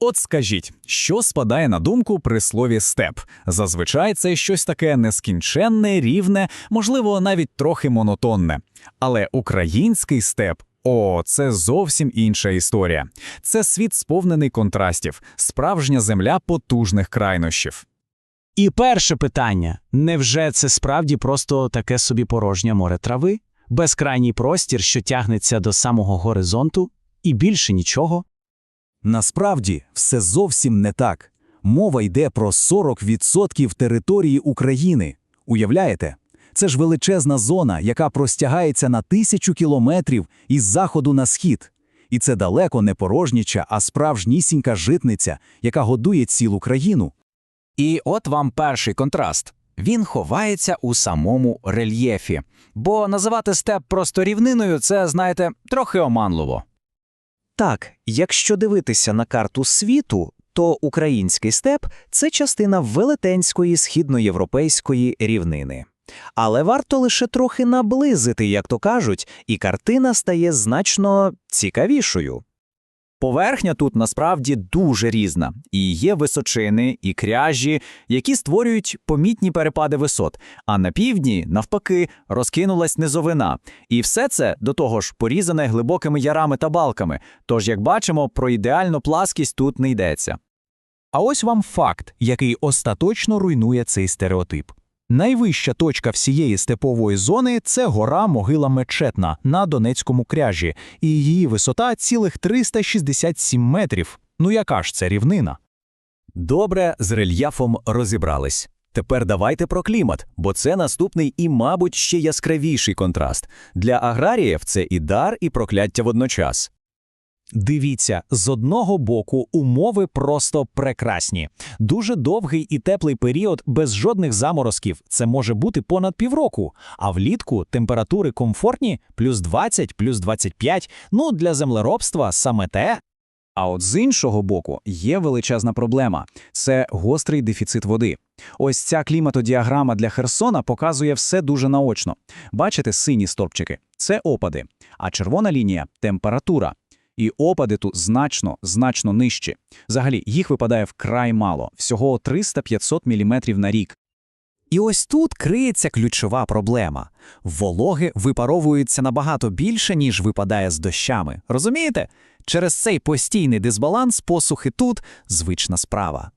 От скажіть, що спадає на думку при слові степ? Зазвичай це щось таке нескінченне, рівне, можливо, навіть трохи монотонне. Але український степ. О, це зовсім інша історія. Це світ сповнений контрастів, справжня земля потужних крайнощів. І перше питання: невже це справді просто таке собі порожнє море трави? Безкрайній простір, що тягнеться до самого горизонту, і більше нічого? Насправді, все зовсім не так. Мова йде про 40% території України. Уявляєте? Це ж величезна зона, яка простягається на тисячу кілометрів із заходу на схід. І це далеко не порожніча, а справжнісінька житниця, яка годує цілу країну. І от вам перший контраст. Він ховається у самому рельєфі. Бо називати степ просто рівниною це, знаєте, трохи оманливо. Так, якщо дивитися на карту світу, то український степ це частина велетенської східноєвропейської рівнини. Але варто лише трохи наблизити, як то кажуть, і картина стає значно цікавішою. Поверхня тут насправді дуже різна, і є височини і кряжі, які створюють помітні перепади висот. А на півдні, навпаки, розкинулась низовина. І все це до того ж порізане глибокими ярами та балками. Тож, як бачимо, про ідеальну пласкість тут не йдеться. А ось вам факт, який остаточно руйнує цей стереотип. Найвища точка всієї степової зони це гора Могила Мечетна на Донецькому кряжі, і її висота цілих 367 метрів. Ну яка ж це рівнина? Добре, з рельєфом розібрались. Тепер давайте про клімат, бо це наступний і, мабуть, ще яскравіший контраст. Для аграріїв це і дар, і прокляття водночас. Дивіться, з одного боку умови просто прекрасні. Дуже довгий і теплий період без жодних заморозків. Це може бути понад півроку. А влітку температури комфортні плюс 20, плюс 25. Ну для землеробства саме те. А от з іншого боку є величезна проблема це гострий дефіцит води. Ось ця кліматодіаграма для Херсона показує все дуже наочно. Бачите сині стовпчики це опади, а червона лінія температура. І опади тут значно, значно нижчі. Взагалі, їх випадає вкрай мало, всього 300-500 мм на рік. І ось тут криється ключова проблема. Вологи випаровуються набагато більше, ніж випадає з дощами. Розумієте? Через цей постійний дисбаланс посухи тут звична справа.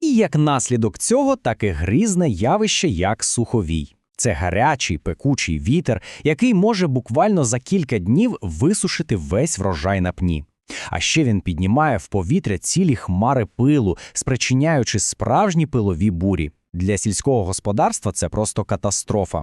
І як наслідок цього таке грізне явище, як суховій. Це гарячий, пекучий вітер, який може буквально за кілька днів висушити весь врожай на пні. А ще він піднімає в повітря цілі хмари пилу, спричиняючи справжні пилові бурі. Для сільського господарства це просто катастрофа.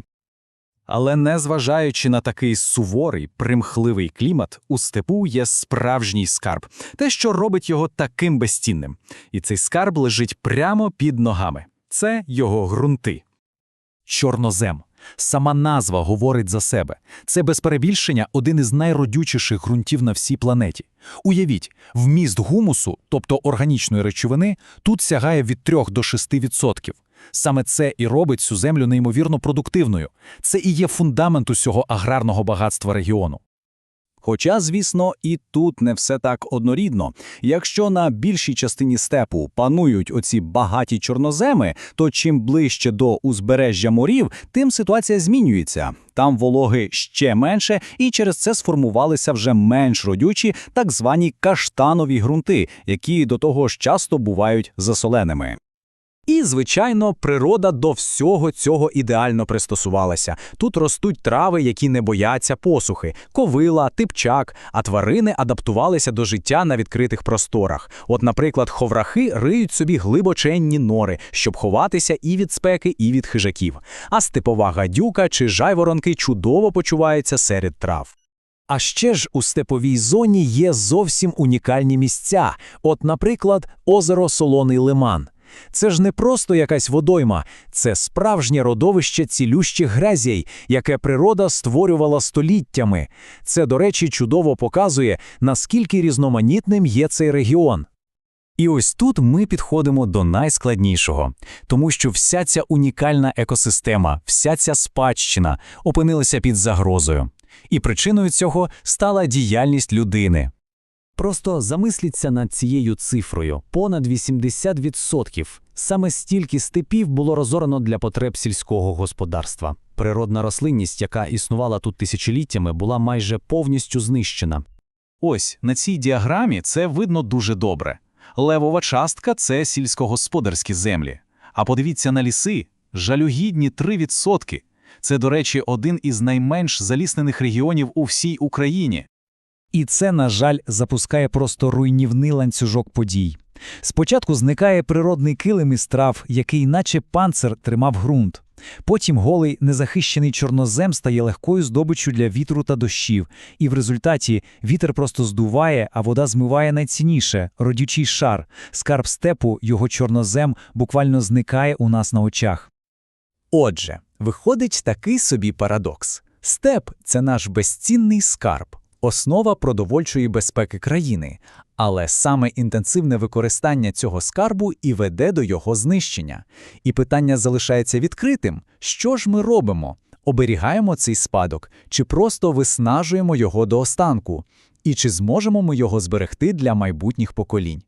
Але незважаючи на такий суворий, примхливий клімат, у степу є справжній скарб, те, що робить його таким безцінним. І цей скарб лежить прямо під ногами. Це його ґрунти. Чорнозем. Сама назва говорить за себе. Це без перебільшення один із найродючіших ґрунтів на всій планеті. Уявіть, вміст гумусу, тобто органічної речовини, тут сягає від 3 до 6%. Саме це і робить цю землю неймовірно продуктивною. Це і є фундамент усього аграрного багатства регіону. Хоча, звісно, і тут не все так однорідно. Якщо на більшій частині степу панують оці багаті чорноземи, то чим ближче до узбережжя морів, тим ситуація змінюється. Там вологи ще менше, і через це сформувалися вже менш родючі так звані каштанові ґрунти, які до того ж часто бувають засоленими. І, звичайно, природа до всього цього ідеально пристосувалася. Тут ростуть трави, які не бояться посухи, ковила, типчак, а тварини адаптувалися до життя на відкритих просторах. От, наприклад, ховрахи риють собі глибоченні нори, щоб ховатися і від спеки, і від хижаків. А степова гадюка чи жайворонки чудово почуваються серед трав. А ще ж у степовій зоні є зовсім унікальні місця. От, наприклад, озеро Солоний Лиман. Це ж не просто якась водойма, це справжнє родовище цілющих грязей, яке природа створювала століттями. Це, до речі, чудово показує, наскільки різноманітним є цей регіон. І ось тут ми підходимо до найскладнішого, тому що вся ця унікальна екосистема, вся ця спадщина опинилася під загрозою. І причиною цього стала діяльність людини. Просто замисліться над цією цифрою – понад 80%. Саме стільки степів було розорено для потреб сільського господарства. Природна рослинність, яка існувала тут тисячоліттями, була майже повністю знищена. Ось на цій діаграмі це видно дуже добре. Левова частка це сільськогосподарські землі. А подивіться на ліси жалюгідні 3%. Це, до речі, один із найменш заліснених регіонів у всій Україні. І це, на жаль, запускає просто руйнівний ланцюжок подій. Спочатку зникає природний килим із трав, який наче панцир тримав ґрунт. Потім голий незахищений чорнозем стає легкою здобиччю для вітру та дощів, і в результаті вітер просто здуває, а вода змиває найцінніше – родючий шар. Скарб степу, його чорнозем, буквально зникає у нас на очах. Отже, виходить такий собі парадокс. Степ – це наш безцінний скарб, основа продовольчої безпеки країни, але саме інтенсивне використання цього скарбу і веде до його знищення. І питання залишається відкритим. Що ж ми робимо? Оберігаємо цей спадок, чи просто виснажуємо його до останку? І чи зможемо ми його зберегти для майбутніх поколінь?